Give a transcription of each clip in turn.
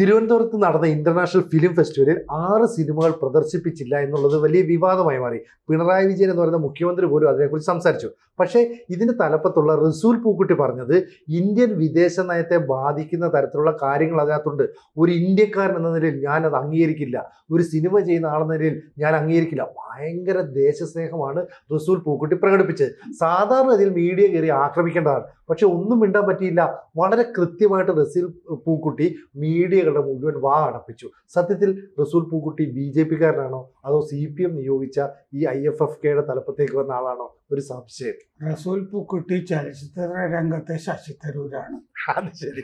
തിരുവനന്തപുരത്ത് നടന്ന international film ഫെസ്റ്റിവലിൽ ആറ് സിനിമകൾ പ്രദർശിപ്പിച്ചില്ല എന്നുള്ളത് വലിയ വിവാദമായി മാറി. പിണറായി വിജയൻ എന്ന് പറയുന്ന മുഖ്യമന്ത്രി പോലും അതിനെക്കുറിച്ച് സംസാരിച്ചു. പക്ഷേ ഇതിന് തലപ്പത്തുള്ള റിസൂൽ പൂക്കുട്ടി പറഞ്ഞത് ഇന്ത്യൻ വിദേശ നയത്തെ ബാധിക്കുന്ന തരത്തിലുള്ള കാര്യങ്ങൾ അതിനകത്തുണ്ട്. ഒരു ഇന്ത്യക്കാരൻ എന്ന നിലയിൽ ഞാൻ അത് അംഗീകരിക്കില്ല. ഒരു സിനിമ ചെയ്യുന്ന ആളെന്ന നിലയിൽ ഞാൻ അംഗീകരിക്കില്ല. ഭയങ്കര ദേശസ്നേഹമാണ് റിസൂൽ പൂക്കുട്ടി പ്രകടിപ്പിച്ചത്. സാധാരണ ഇതിൽ മീഡിയ കയറി ആക്രമിക്കേണ്ടതാണ്. പക്ഷെ ഒന്നും മിണ്ടാൻ പറ്റിയില്ല. വളരെ കൃത്യമായിട്ട് റസീൽ പൂക്കുട്ടി മീഡിയകളുടെ മുഴുവൻ വാ അടപ്പിച്ചു. സത്യത്തിൽ റസൂൽ പൂക്കുട്ടി ബി ജെ പിക്കാരനാണോ? അതോ സി പി എം നിയോഗിച്ച ഈ ഐ എഫ് എഫ് കെയുടെ തലപ്പത്തേക്ക് വന്ന ആളാണോ? ഒരു സംശയം. റസൂൽ പൂക്കുട്ടി ചലച്ചിത്ര രംഗത്തെ ശശി തരൂരാണ് അത് ശരി.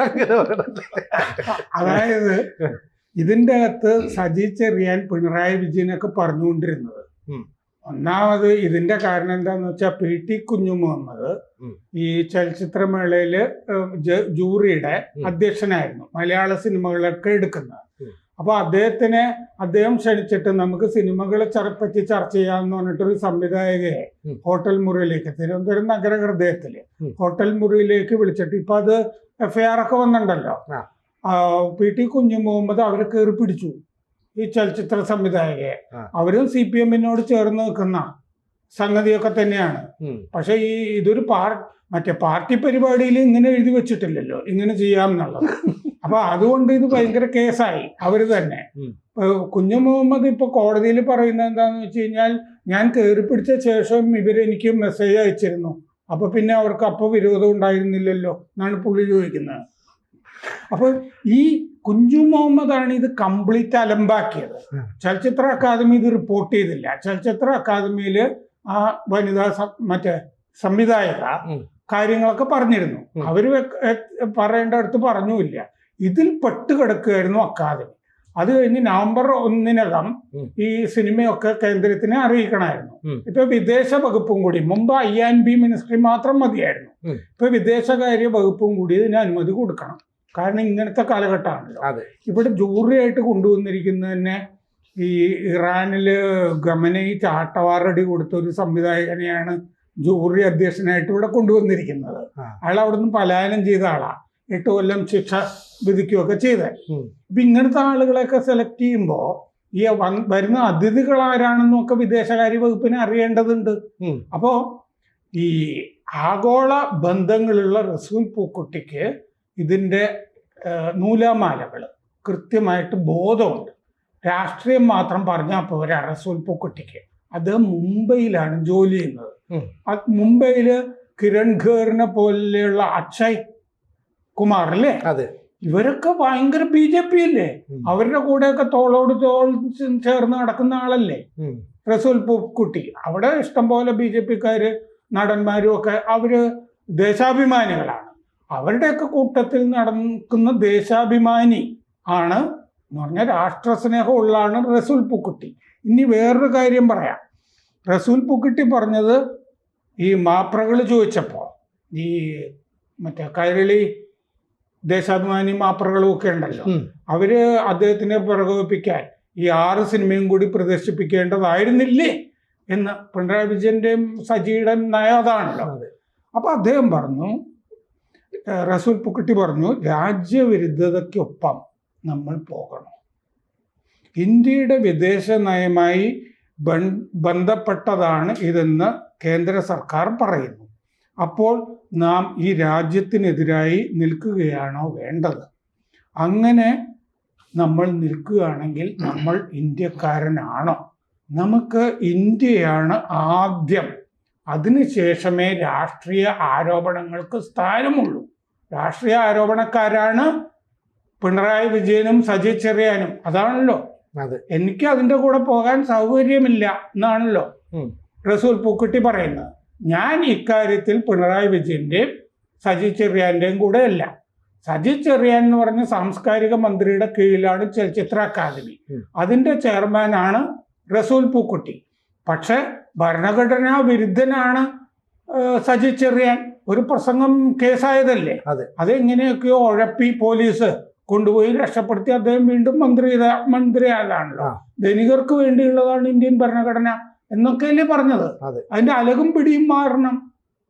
അങ്ങനെ. അതായത് ഇതിന്റെ അകത്ത് സജി ചെറിയാൻ പിണറായി വിജയനൊക്കെ പറഞ്ഞുകൊണ്ടിരുന്നത്. ഒന്നാമത് ഇതിന്റെ കാരണം എന്താന്ന് വെച്ചാൽ പി ടി കുഞ്ഞുമുഹമ്മദ് ഈ ചലച്ചിത്രമേളയിൽ ജൂറിയുടെ അധ്യക്ഷനായിരുന്നു. മലയാള സിനിമകളൊക്കെ എടുക്കുന്നത്. അപ്പൊ അദ്ദേഹത്തിനെ അദ്ദേഹം ക്ഷണിച്ചിട്ട് നമുക്ക് സിനിമകളെ പറ്റി ചർച്ച ചെയ്യാന്ന് പറഞ്ഞിട്ടൊരു സംവിധായകയെ. ഹോട്ടൽ മുറിയിലേക്ക് തിരുവനന്തപുരം നഗര ഹൃദയത്തിൽ ഹോട്ടൽ മുറിയിലേക്ക് വിളിച്ചിട്ട് ഇപ്പൊ അത് എഫ്ഐആർ ഒക്കെ വന്നിട്ടുണ്ടല്ലോ. ആ. ആ, പി ടി കുഞ്ഞു മുഹമ്മദ് അവരെ കയറി പിടിച്ചു. ഈ ചലച്ചിത്ര സംവിധായകയെ. അവരും സി പി എമ്മിനോട് ചേർന്ന് നിൽക്കുന്ന സംഗതിയൊക്കെ തന്നെയാണ്. പക്ഷെ ഈ ഇതൊരു പാർ മറ്റേ പാർട്ടി പരിപാടിയിൽ ഇങ്ങനെ എഴുതി വെച്ചിട്ടില്ലല്ലോ ഇങ്ങനെ ചെയ്യാം എന്നുള്ളത് അപ്പൊ അതുകൊണ്ട് ഇത് ഭയങ്കര കേസായി അവർ തന്നെ. കുഞ്ഞു മുഹമ്മദ് ഇപ്പൊ കോടതിയിൽ പറയുന്നത് എന്താന്ന് വെച്ച് കഴിഞ്ഞാൽ ഞാൻ കയറി പിടിച്ച ശേഷം ഇവരെനിക്ക് മെസ്സേജ് അയച്ചിരുന്നു. അപ്പൊ പിന്നെ അവർക്ക് അപ്പൊ വിരോധം ഉണ്ടായിരുന്നില്ലല്ലോ എന്നാണ് പുള്ളി ചോദിക്കുന്നത്. അപ്പൊ ഈ കുഞ്ചു മുഹമ്മദാണ് ഇത് കംപ്ലീറ്റ് അലമ്പാക്കിയത് ചലച്ചിത്ര അക്കാദമി ഇത് റിപ്പോർട്ട് ചെയ്തില്ല ചലച്ചിത്ര അക്കാദമിയിൽ ആ വനിതാ മറ്റേ സംവിധായക. കാര്യങ്ങളൊക്കെ പറഞ്ഞിരുന്നു. അവർ പറയേണ്ട അടുത്ത് പറഞ്ഞുമില്ല ഇതിൽ പെട്ടുകിടക്കുകയായിരുന്നു അക്കാദമി അത് കഴിഞ്ഞ് നവംബർ ഒന്നിനകം. ഈ സിനിമയൊക്കെ കേന്ദ്രത്തിനെ അറിയിക്കണമായിരുന്നു. ഇപ്പൊ വിദേശ വകുപ്പും കൂടി മുമ്പ് ഐ ആൻഡ് ബി മിനിസ്ട്രി മാത്രം മതിയായിരുന്നു. ഇപ്പൊ വിദേശകാര്യ വകുപ്പും കൂടി ഇതിന് അനുമതി കൊടുക്കണം കാരണം ഇങ്ങനത്തെ കാലഘട്ടമാണല്ലോ. അതെ. ഇവിടെ ജൂറിയായിട്ട് കൊണ്ടുവന്നിരിക്കുന്നത് തന്നെ ഈ ഇറാനിൽ ഗമനയി ചാട്ടവാറടി കൊടുത്ത ഒരു സംവിധായകനെയാണ് ജൂറി അധ്യക്ഷനായിട്ട് ഇവിടെ കൊണ്ടുവന്നിരിക്കുന്നത്. അയാൾ അവിടെ നിന്ന് പലായനം ചെയ്ത ആളാ. എട്ട് കൊല്ലം ശിക്ഷ വിധിക്കുകയൊക്കെ ചെയ്തത്. അപ്പൊ ഇങ്ങനത്തെ ആളുകളെയൊക്കെ സെലക്ട് ചെയ്യുമ്പോൾ ഈ വരുന്ന അതിഥികൾ ആരാണെന്നൊക്കെ വിദേശകാര്യ വകുപ്പിനെ അറിയേണ്ടതുണ്ട്. അപ്പോൾ അപ്പോ ഈ ആഗോള ബന്ധങ്ങളുള്ള റസൂൽ പൂക്കുട്ടിക്ക് ഇതിന്റെ നൂലാമാലകൾ. കൃത്യമായിട്ട് ബോധമുണ്ട്. രാഷ്ട്രീയം മാത്രം പറഞ്ഞാൽ പോരാ റസൂൽ പൂക്കുട്ടിക്ക്. അത് മുംബൈയിലാണ് ജോലി ചെയ്യുന്നത്. മുംബൈയിൽ കിരൺ ഖേറിനെ പോലെയുള്ള അക്ഷയ് കുമാർ അല്ലേ അതെ. ഇവരൊക്കെ ഭയങ്കര ബി ജെ പി അല്ലേ. അവരുടെ കൂടെയൊക്കെ തോളോട് തോൾ ചേർന്ന് നടക്കുന്ന ആളല്ലേ. റസൂൽ പൂക്കുട്ടി. അവിടെ ഇഷ്ടംപോലെ ബി ജെ പിക്കാര് നടന്മാരും ഒക്കെ അവർ ദേശാഭിമാനികളാണ്. അവരുടെയൊക്കെ കൂട്ടത്തിൽ നടക്കുന്ന ദേശാഭിമാനി ആണ് എന്ന് പറഞ്ഞാൽ രാഷ്ട്രസ്നേഹം ഉള്ളതാണ് റസൂൽ പൂക്കുട്ടി ഇനി വേറൊരു കാര്യം പറയാം റസൂൽ പൂക്കുട്ടി പറഞ്ഞത് ഈ മാപ്രകൾ ചോദിച്ചപ്പോൾ ഈ മറ്റേ കൈരളി ദേശാഭിമാനി മാപ്രകളും ഒക്കെ ഉണ്ടല്ലോ. അവർ അദ്ദേഹത്തിനെ പ്രകോപിപ്പിക്കാൻ ഈ ആറ് സിനിമയും കൂടി പ്രദർശിപ്പിക്കേണ്ടതായിരുന്നില്ലേ എന്ന് പിണറായി വിജയന്റെയും സജിയുടെ നയം അതാണല്ലോ അതെ. അപ്പൊ അദ്ദേഹം പറഞ്ഞു റസൂൽ പുക്കുട്ടി പറഞ്ഞു രാജ്യവിരുദ്ധതയ്ക്കൊപ്പം നമ്മൾ പോകണം. ഇന്ത്യയുടെ വിദേശ നയമായി ബന്ധപ്പെട്ടതാണ് ഇതെന്ന് കേന്ദ്ര സർക്കാർ പറയുന്നു. അപ്പോൾ നാം ഈ രാജ്യത്തിനെതിരായി നിൽക്കുകയാണോ വേണ്ടത്? അങ്ങനെ നമ്മൾ നിൽക്കുകയാണെങ്കിൽ നമ്മൾ ഇന്ത്യക്കാരനാണോ? നമുക്ക് ഇന്ത്യയാണ് ആദ്യം. അതിനുശേഷമേ രാഷ്ട്രീയ ആരോപണങ്ങൾക്ക് സ്ഥാനമുള്ളൂ. രാഷ്ട്രീയ ആരോപണക്കാരാണ് പിണറായി വിജയനും സജി ചെറിയാനും. അതാണല്ലോ. അതെ. എനിക്ക് അതിന്റെ കൂടെ പോകാൻ സൗകര്യമില്ല എന്നാണല്ലോ റസൂൽ പൂക്കുട്ടി പറയുന്നത്. ഞാൻ ഇക്കാര്യത്തിൽ പിണറായി വിജയന്റെയും സജി ചെറിയാന്റെയും കൂടെ അല്ല. സജി ചെറിയാൻ എന്ന് പറഞ്ഞ സാംസ്കാരിക മന്ത്രിയുടെ കീഴിലാണ് ചലച്ചിത്ര അക്കാദമി. അതിന്റെ അതിന്റെ ചെയർമാനാണ് റസൂൽ പൂക്കുട്ടി. പക്ഷെ ഭരണഘടനാ വിരുദ്ധനാണ് സജി ചെറിയാൻ. ഒരു പ്രസംഗം കേസായതല്ലേ? അതെ. അതെങ്ങനെയൊക്കെയോ ഉഴപ്പി പോലീസ് കൊണ്ടുപോയി രക്ഷപ്പെടുത്തി അദ്ദേഹം വീണ്ടും മന്ത്രി മന്ത്രിയായതാണല്ലോ ആ. ധനികർക്ക് വേണ്ടിയുള്ളതാണ് ഇന്ത്യൻ ഭരണഘടന എന്നൊക്കെയല്ലേ പറഞ്ഞത്? അതെ. അതിന്റെ അലകും പിടിയും മാറണം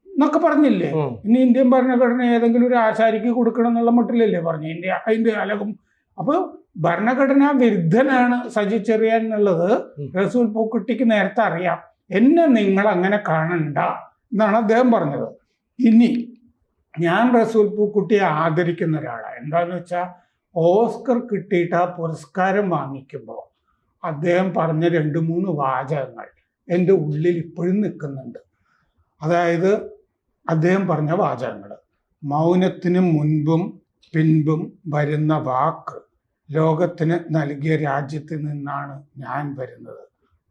എന്നൊക്കെ പറഞ്ഞില്ലേ? ഇനി ഇന്ത്യൻ ഭരണഘടന ഏതെങ്കിലും ഒരു ആശാരിക്ക് കൊടുക്കണം എന്നുള്ള മട്ടിലല്ലേ പറഞ്ഞു ഇന്ത്യ അതിന്റെ അലകും. അപ്പൊ ഭരണഘടനാ വിരുദ്ധനാണ് സജി ചെറിയാൻ എന്നുള്ളത് റസൂൽ പൂക്കുട്ടിക്ക് നേരത്തെ അറിയാം. എന്നെ നിങ്ങൾ അങ്ങനെ കാണണ്ട എന്നാണ് അദ്ദേഹം പറഞ്ഞത്. ഇനി ഞാൻ റസൂൽ പൂക്കുട്ടിയെ ആദരിക്കുന്ന ഒരാളാണ് എന്താന്ന് വെച്ചാൽ ഓസ്കർ കിട്ടിയിട്ട് ആ പുരസ്കാരം വാങ്ങിക്കുമ്പോൾ അദ്ദേഹം പറഞ്ഞ രണ്ട് മൂന്ന് വാചകങ്ങൾ എന്റെ ഉള്ളിൽ ഇപ്പോഴും നിൽക്കുന്നുണ്ട്. അതായത് അദ്ദേഹം പറഞ്ഞ വാചകങ്ങൾ മൗനത്തിന് മുൻപും പിൻപും വരുന്ന വാക്ക് ലോകത്തിന് നൽകിയ രാജ്യത്തിൽ നിന്നാണ് ഞാൻ വരുന്നത്.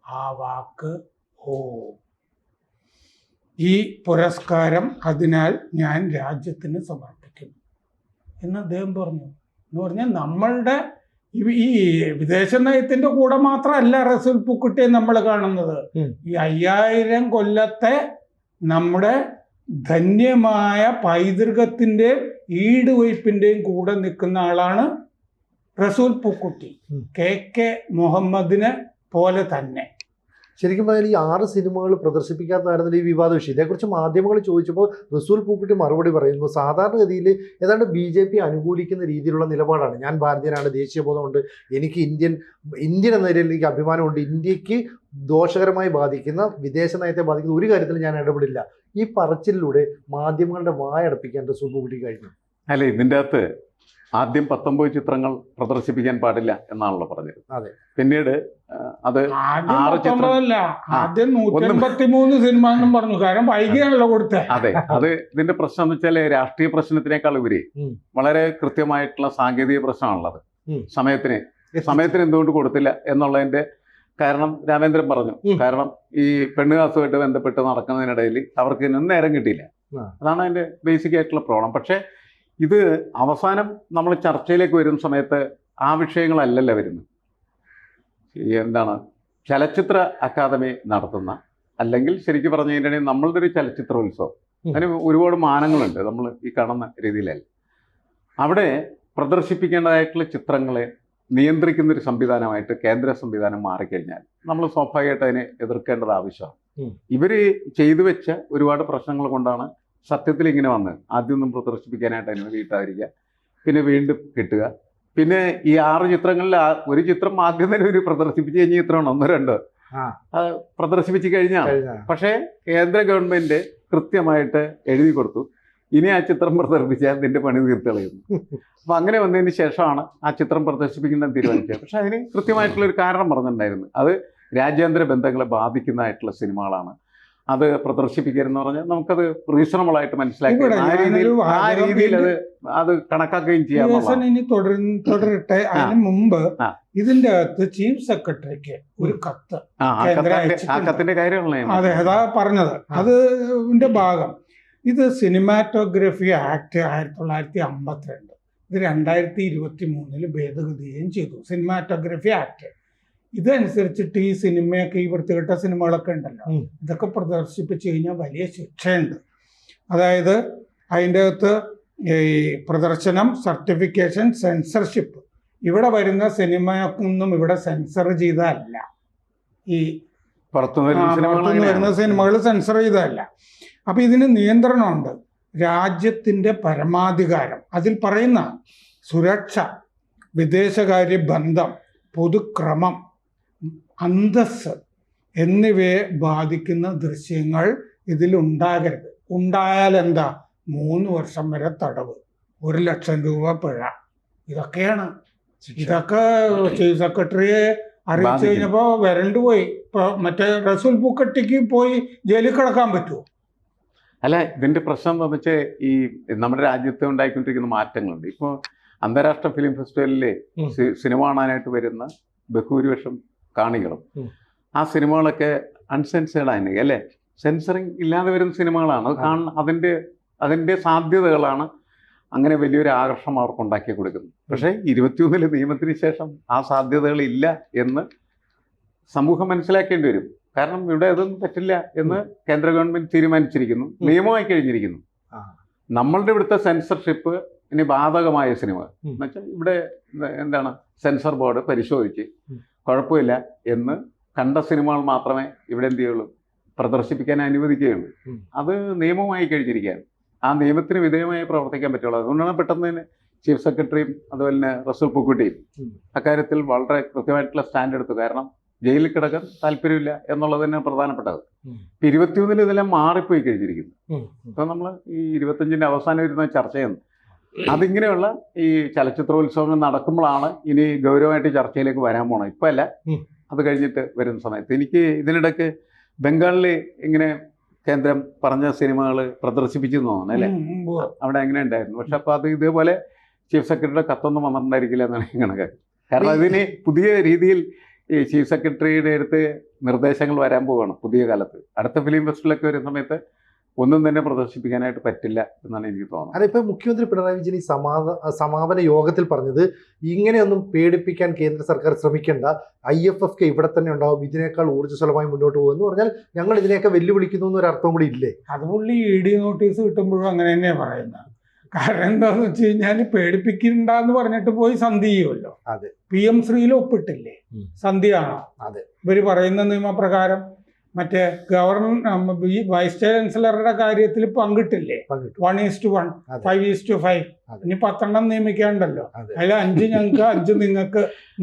ആ വാക്ക് ഓ. ഈ പുരസ്കാരം അതിനാൽ ഞാൻ രാജ്യത്തിന് സമർപ്പിക്കുന്നു. എന്ന് അദ്ദേഹം പറഞ്ഞു. എന്ന് പറഞ്ഞാൽ നമ്മളുടെ ഈ- വിദേശ നയത്തിന്റെ കൂടെ മാത്രമല്ല റസൂൽ പൂക്കുട്ടിയെ നമ്മൾ കാണുന്നത്. ഈ അയ്യായിരം കൊല്ലത്തെ നമ്മുടെ ധന്യമായ പൈതൃകത്തിന്റെ ഈടുവയ്പിന്റെയും കൂടെ നിൽക്കുന്ന ആളാണ് റസൂൽ പൂക്കുട്ടി. കെ കെ മുഹമ്മദിനെ പോലെ തന്നെ. ശരിക്കും പറഞ്ഞാൽ ഈ ആറ് സിനിമകൾ പ്രദർശിപ്പിക്കാത്തതായിരുന്നു ഈ വിവാദ വിഷയം. ഇതേക്കുറിച്ച് മാധ്യമങ്ങൾ ചോദിച്ചപ്പോൾ റസൂൽ പൂക്കുട്ടി മറുപടി പറയുന്നു സാധാരണഗതിയിൽ ഏതാണ്ട് ബി ജെ പി അനുകൂലിക്കുന്ന രീതിയിലുള്ള നിലപാടാണ്. ഞാൻ ഭാരതീയനാണ് ദേശീയബോധമുണ്ട് എനിക്ക് ഇന്ത്യൻ ഇന്ത്യൻ എന്ന നിലയിൽ എനിക്ക് അഭിമാനമുണ്ട് ഇന്ത്യയ്ക്ക് ദോഷകരമായി ബാധിക്കുന്ന വിദേശ നയത്തെ ബാധിക്കുന്ന ഒരു കാര്യത്തിൽ ഞാൻ ഇടപെടില്ല. ഈ പറച്ചിലൂടെ മാധ്യമങ്ങളുടെ വായടപ്പിക്കാൻ റസൂൽ പൂക്കുട്ടി കഴിഞ്ഞു. അല്ല ഇതിന്റെ അകത്ത് ആദ്യം പത്തൊമ്പത് ചിത്രങ്ങൾ പ്രദർശിപ്പിക്കാൻ പാടില്ല എന്നാണല്ലോ പറഞ്ഞത്. അതെ. പിന്നീട് അത് ആറ് ചിത്രമല്ല ആദ്യം സിനിമ എന്നും പറഞ്ഞു. കാരണം വൈകിയാണല്ലോ കൊടുത്തത് അതെ അത് ഇതിന്റെ പ്രശ്നം എന്ന് വെച്ചാൽ രാഷ്ട്രീയ പ്രശ്നത്തിനേക്കാൾ ഉപരി വളരെ കൃത്യമായിട്ടുള്ള സാങ്കേതിക പ്രശ്നമാണുള്ളത്. സമയത്തിന് സമയത്തിന് എന്തുകൊണ്ട് കൊടുത്തില്ല എന്നുള്ളതിന്റെ കാരണം രാമേന്ദ്രൻ പറഞ്ഞു. കാരണം ഈ പെണ്ണുകാസുമായിട്ട് ബന്ധപ്പെട്ട് നടക്കുന്നതിനിടയിൽ അവർക്ക് ഇതിനൊന്നും നേരം കിട്ടിയില്ല. അതാണ് അതിന്റെ ബേസിക് ആയിട്ടുള്ള പ്രോബ്ലം പക്ഷേ ഇത് അവസാനം നമ്മൾ ചർച്ചയിലേക്ക് വരുന്ന സമയത്ത് ആ വിഷയങ്ങളല്ലല്ലോ വരുന്നത്. എന്താണ് ചലച്ചിത്ര അക്കാദമി നടത്തുന്ന അല്ലെങ്കിൽ ശരിക്കും പറഞ്ഞു കഴിഞ്ഞിട്ടുണ്ടെങ്കിൽ നമ്മളുടെ ഒരു ചലച്ചിത്രോത്സവം. അതിന് ഒരുപാട് മാനങ്ങളുണ്ട്. നമ്മൾ ഈ കാണുന്ന രീതിയിലല്ല. അവിടെ പ്രദർശിപ്പിക്കേണ്ടതായിട്ടുള്ള ചിത്രങ്ങളെ നിയന്ത്രിക്കുന്ന ഒരു സംവിധാനമായിട്ട് കേന്ദ്ര സംവിധാനം മാറിക്കഴിഞ്ഞാൽ നമ്മൾ സ്വാഭാവികമായിട്ട് അതിനെ എതിർക്കേണ്ടത് ആവശ്യമാണ്. ഇവർ ഇവർ ചെയ്തു വെച്ച ഒരുപാട് പ്രശ്നങ്ങൾ കൊണ്ടാണ് സത്യത്തിൽ ഇങ്ങനെ വന്ന്. ആദ്യമൊന്നും പ്രദർശിപ്പിക്കാനായിട്ട് അനുമതി കിട്ടാതിരിക്കുക പിന്നെ വീണ്ടും കിട്ടുക. പിന്നെ ഈ ആറ് ചിത്രങ്ങളിൽ ആ- ഒരു ചിത്രം ആദ്യം തന്നെ ഒരു പ്രദർശിപ്പിച്ച് കഴിഞ്ഞ ചിത്രമാണ്. ഒന്നോ രണ്ടോ. അത് പ്രദർശിപ്പിച്ച് കഴിഞ്ഞാൽ പക്ഷേ കേന്ദ്ര ഗവൺമെന്റ് കൃത്യമായിട്ട് എഴുതി കൊടുത്തു. ഇനി ആ ചിത്രം പ്രദർശിപ്പിച്ചാൽ നിന്റെ പണി തീർത്തു കളയുന്നു. അപ്പൊ അങ്ങനെ വന്നതിന് ശേഷമാണ് ആ ചിത്രം പ്രദർശിപ്പിക്കുന്നത് തീരുമാനിച്ചത്. പക്ഷെ അതിന് കൃത്യമായിട്ടുള്ള ഒരു കാരണം പറഞ്ഞിട്ടുണ്ടായിരുന്നു. അത് രാജ്യാന്തര ബന്ധങ്ങളെ ബാധിക്കുന്നതായിട്ടുള്ള സിനിമകളാണ്. അത് പ്രദർശിപ്പിക്കരുതെന്ന് പറഞ്ഞാൽ നമുക്കത് റീസണബിൾ ആയിട്ട് മനസ്സിലാക്കി ആ രീതിയിൽ ആ രീതിയിൽ അത് അത് കണക്കാക്കുകയും ചെയ്യാം ഇനി തുടരട്ടെ. അതിന് മുമ്പ്. ഇതിന്റെ അകത്ത് ചീഫ് സെക്രട്ടറിക്ക് ഒരു കത്ത് ആ കത്തിന്റെ കാര്യമാണ് കാര്യമുള്ള അതെ അതാ പറഞ്ഞത്. അത് ഭാഗം. ഇത് സിനിമാറ്റോഗ്രഫി ആക്ട് ആയിരത്തി തൊള്ളായിരത്തി അമ്പത്തിരണ്ട്. ഇത് രണ്ടായിരത്തി ഇരുപത്തി മൂന്നിൽ ഭേദഗതിയും ചെയ്തു. Cinematography act. ഇതനുസരിച്ചിട്ട് ഈ സിനിമയൊക്കെ ഈ വൃത്തികെട്ട സിനിമകളൊക്കെ ഉണ്ടല്ലോ. ഇതൊക്കെ പ്രദർശിപ്പിച്ചു കഴിഞ്ഞാൽ വലിയ ശിക്ഷയുണ്ട്. അതായത് അതിന്റെ അകത്ത് ഈ പ്രദർശനം സർട്ടിഫിക്കേഷൻ സെൻസർഷിപ്പ്. ഇവിടെ വരുന്ന സിനിമയൊന്നും ഇവിടെ സെൻസർ ചെയ്തതല്ല. ഈ പുറത്തു വരുന്ന സിനിമകൾ പുറത്തുനിന്ന് വരുന്ന. സിനിമകൾ സെൻസർ ചെയ്തതല്ല. അപ്പൊ ഇതിന് നിയന്ത്രണമുണ്ട്. രാജ്യത്തിന്റെ പരമാധികാരം. അതിൽ പറയുന്ന സുരക്ഷ വിദേശകാര്യ ബന്ധം പൊതുക്രമം അന്തസ് എന്നിവയെ ബാധിക്കുന്ന ദൃശ്യങ്ങൾ ഇതിലുണ്ടാകരുത്. ഉണ്ടായാൽ എന്താ മൂന്ന് വർഷം വരെ തടവ്. ഒരു ലക്ഷം രൂപ പിഴ. ഇതൊക്കെയാണ്. ഇതൊക്കെ ചീഫ് സെക്രട്ടറിയെ അറിയിച്ചു. കഴിഞ്ഞപ്പോ വരണ്ടു പോയി. ഇപ്പൊ മറ്റേ റസൂൽ പൂക്കട്ടിക്ക് പോയി ജയിലിൽ കിടക്കാൻ പറ്റുമോ അല്ല ഇതിന്റെ പ്രശ്നം എന്താ വെച്ചാൽ ഈ നമ്മുടെ രാജ്യത്ത് ഉണ്ടായിക്കൊണ്ടിരിക്കുന്ന മാറ്റങ്ങളുണ്ട്. ഇപ്പോൾ അന്താരാഷ്ട്ര ഫിലിം ഫെസ്റ്റിവലിൽ സിനിമ കാണാനായിട്ട് വരുന്ന ബഹുഭൂരിപക്ഷം കാണികളും ആ സിനിമകളൊക്കെ അൺസെൻസേർഡ് ആയി അല്ലേ? സെൻസറിങ് ഇല്ലാതെ വരുന്ന സിനിമകളാണ്. അത് കാണുന്ന അതിന്റെ അതിന്റെ സാധ്യതകളാണ് അങ്ങനെ വലിയൊരു ആകർഷണം അവർക്ക് ഉണ്ടാക്കി കൊടുക്കുന്നത്. പക്ഷേ ഇരുപത്തിയൊന്നിലെ നിയമത്തിന് ശേഷം ആ സാധ്യതകളില്ല എന്ന് സമൂഹം മനസ്സിലാക്കേണ്ടി വരും. കാരണം ഇവിടെ അതൊന്നും പറ്റില്ല എന്ന് കേന്ദ്ര ഗവൺമെന്റ് തീരുമാനിച്ചിരിക്കുന്നു. നിയമമായി കഴിഞ്ഞിരിക്കുന്നു. നമ്മളുടെ ഇവിടുത്തെ സെൻസർഷിപ്പ് ഇനി ബാധകമായ സിനിമ. എന്നുവെച്ചാൽ ഇവിടെ എന്താണ്? സെൻസർ ബോർഡ് പരിശോധിച്ച്. കുഴപ്പമില്ല എന്ന് കണ്ട സിനിമകൾ മാത്രമേ ഇവിടെ എന്ത് ചെയ്യുള്ളൂ? പ്രദർശിപ്പിക്കാൻ അനുവദിക്കുകയുള്ളൂ. അത് നിയമമായി കഴിഞ്ഞിരിക്കുകയാണ്. ആ നിയമത്തിന് വിധേയമായി പ്രവർത്തിക്കാൻ പറ്റുള്ളൂ. അതുകൊണ്ടാണ് പെട്ടെന്ന് തന്നെ ചീഫ് സെക്രട്ടറിയും അതുപോലെ തന്നെ റസൂൽ പൂക്കുട്ടിയും അക്കാര്യത്തിൽ വളരെ കൃത്യമായിട്ടുള്ള സ്റ്റാൻഡ് എടുത്തു. കാരണം ജയിലിൽ കിടക്കാൻ താല്പര്യമില്ല എന്നുള്ളത് തന്നെ പ്രധാനപ്പെട്ടത്. ഇപ്പം ഇരുപത്തിയൊന്നിൽ ഇതെല്ലാം മാറിപ്പോയി കഴിഞ്ഞിരിക്കുന്നു. ഇപ്പം നമ്മൾ ഈ ഇരുപത്തഞ്ചിന്റെ അവസാനം ഇരുന്ന ചർച്ചയെന്ന് അതിങ്ങനെയുള്ള ഈ ചലച്ചിത്രോത്സവങ്ങൾ നടക്കുമ്പോഴാണ് ഇനി ഗൗരവമായിട്ട് ചർച്ചയിലേക്ക് വരാൻ പോണം ഇപ്പം അല്ല. അത് കഴിഞ്ഞിട്ട് വരുന്ന സമയത്ത്. എനിക്ക് ഇതിനിടയ്ക്ക് ബംഗാളിൽ ഇങ്ങനെ കേന്ദ്രം പറഞ്ഞ സിനിമകൾ പ്രദർശിപ്പിച്ചു തോന്നുന്നു അല്ലേ. അവിടെ അങ്ങനെ ഉണ്ടായിരുന്നു. പക്ഷെ അപ്പോൾ അത് ഇതേപോലെ ചീഫ് സെക്രട്ടറിയുടെ കത്തൊന്നും വന്നിട്ടുണ്ടായിരിക്കില്ല എന്നാണ് കണക്ക്. കാരണം അതിന് പുതിയ രീതിയിൽ ഈ ചീഫ് സെക്രട്ടറിയുടെ അടുത്ത് നിർദ്ദേശങ്ങൾ വരാൻ പോവുകയാണ് പുതിയ കാലത്ത്. അടുത്ത ഫിലിം ഫെസ്റ്റിവലൊക്കെ വരുന്ന സമയത്ത് ഒന്നും തന്നെ പ്രദർശിപ്പിക്കാനായിട്ട് പറ്റില്ല എന്നാണ് എനിക്ക് തോന്നുന്നത്. അതെ ഇപ്പൊ മുഖ്യമന്ത്രി പിണറായി വിജയൻ ഈ സമാധ സമാപന യോഗത്തിൽ പറഞ്ഞത് ഇങ്ങനെയൊന്നും പേടിപ്പിക്കാൻ കേന്ദ്ര സർക്കാർ ശ്രമിക്കേണ്ട. ഐ എഫ് എഫ് കെ ഇവിടെ തന്നെ ഉണ്ടാവും. ഇതിനേക്കാൾ ഊർജസ്വലമായി മുന്നോട്ട് പോകും എന്ന് പറഞ്ഞാൽ ഞങ്ങൾ ഇതിനെയൊക്കെ വെല്ലുവിളിക്കുന്നു എന്നൊരു അർത്ഥം കൂടി ഇല്ലേ? അത് പുള്ളി ഇ ഡി നോട്ടീസ് കിട്ടുമ്പോഴും അങ്ങനെ തന്നെയാണ് പറയുന്നത് കാരണം എന്താന്ന് വെച്ച് കഴിഞ്ഞാൽ പേടിപ്പിക്കണ്ടെന്ന് പറഞ്ഞിട്ട് പോയി സന്ധി ചെയ്യുമല്ലോ അതെ. പി എം ശ്രീയിൽ ഒപ്പിട്ടില്ലേ. സന്ധിയാണോ? അതെ. ഇവർ പറയുന്ന നിയമപ്രകാരം മറ്റേ ഗവർണർ ഈ വൈസ് ചാൻസലറുടെ കാര്യത്തിൽ പങ്കിട്ടില്ലേ? പങ്കിട്ടു. One is two one five is two five ഇനി പത്തെണ്ണം നിയമിക്കാണ്ടല്ലോ. അതെ. അതിൽ അഞ്ച് ഞങ്ങൾക്ക് അഞ്ച് നിങ്ങൾക്ക്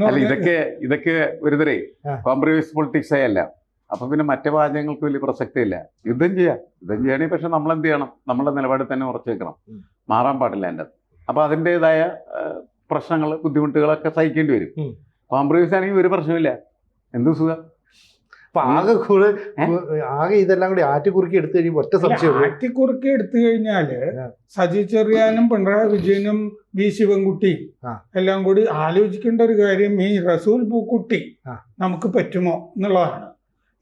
അല്ല ഇതൊക്കെ ഇതൊക്കെ ഒരുതരേ. കോംപ്രമൈസ് പൊളിറ്റിക്സ് അല്ല. അപ്പൊ പിന്നെ മറ്റു വാചകങ്ങൾക്ക് വലിയ പ്രസക്തി ഇല്ല. യുദ്ധം ചെയ്യാം. യുദ്ധം ചെയ്യണമെങ്കിൽ പക്ഷെ നമ്മൾ എന്ത് ചെയ്യണം? നമ്മളെ നിലപാടിൽ തന്നെ ഉറച്ചു വെക്കണം മാറാൻ പാടില്ല എന്റെ. അപ്പൊ അതിന്റെതായ പ്രശ്നങ്ങൾ ബുദ്ധിമുട്ടുകളൊക്കെ സഹിക്കേണ്ടി വരും. കോംപ്രമൈസ് ആണെങ്കിൽ ഒരു പ്രശ്നമില്ല എന്ത് സുഖം. അപ്പൊ ആകെ കൂടെ ആകെ ഇതെല്ലാം കൂടി ആറ്റിക്കുറുക്കി എടുത്തു കഴിഞ്ഞാൽ ഒറ്റ സംശയം ആറ്റിക്കുറുക്കി എടുത്തു കഴിഞ്ഞാൽ. സജി ചെറിയാനും പിണറായി വിജയനും വി ശിവൻകുട്ടി എല്ലാം കൂടി ആലോചിക്കേണ്ട ഒരു കാര്യം ഈ റസൂൽ പൂക്കുട്ടി നമുക്ക് പറ്റുമോ എന്നുള്ളതാണ്.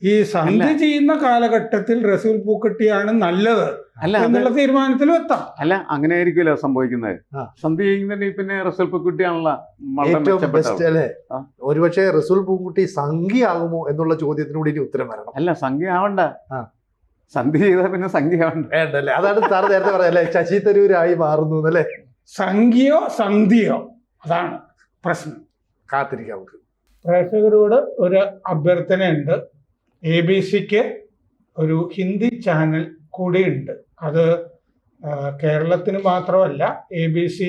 ഈ സന്ധി ചെയ്യുന്ന കാലഘട്ടത്തിൽ റസൂൽ പൂക്കുട്ടിയാണ് നല്ലത് അല്ല എന്നുള്ള തീരുമാനത്തിലും എത്താം. അല്ല അങ്ങനെ ആയിരിക്കുമല്ലോ സംഭവിക്കുന്നത്. സന്ധി ചെയ്യുന്നുണ്ടെങ്കിൽ പിന്നെ റസൂൽ കുട്ടിയാണല്ലോ ഒരുപക്ഷെ റസൂൽ പൂങ്കുട്ടി സംഖ്യയാകുമോ എന്നുള്ള ചോദ്യത്തിനൂടി ഇനി ഉത്തരം വരണം. അല്ല സംഖ്യ ആവണ്ട ആ. സന്ധി ചെയ്താൽ പിന്നെ സംഖ്യ ആവണ്ട വേണ്ടല്ലേ? അതാണ് സാർ നേരത്തെ പറഞ്ഞല്ലേ ശശി തരൂരായി മാറുന്നു അല്ലേ സംഖ്യയോ സന്ധിയോ? അതാണ് പ്രശ്നം. കാത്തിരിക്കാം നമുക്ക്. പ്രേക്ഷകരോട് ഒരു അഭ്യർത്ഥനയുണ്ട്. എ ബി സിക്ക് ഒരു ഹിന്ദി ചാനൽ കൂടിയുണ്ട്. അത് കേരളത്തിന് മാത്രമല്ല എ ബി സി